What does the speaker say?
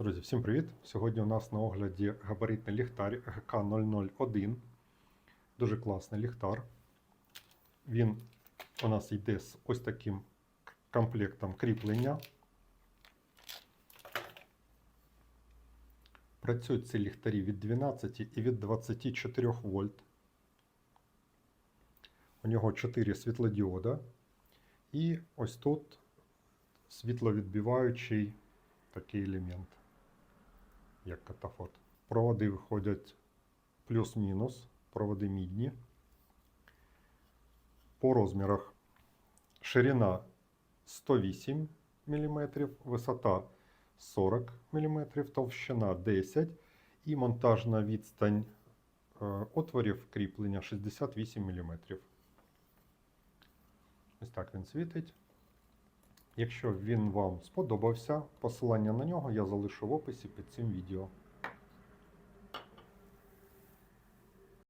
Друзі, всім привіт! Сьогодні у нас на огляді габаритний ліхтар ГК001. Дуже класний ліхтар. Він у нас йде з ось таким комплектом кріплення. Працюють ці ліхтарі від 12 і від 24 вольт. У нього 4 світлодіода. І ось тут світловідбиваючий такий елемент, як катафот. Проводи виходять плюс-мінус, проводи мідні. По розмірах ширина 108 мм, висота 40 мм, товщина 10 і монтажна відстань е, отворів кріплення 68 мм. Ось так він світить. Якщо він вам сподобався, посилання на нього я залишу в описі під цим відео.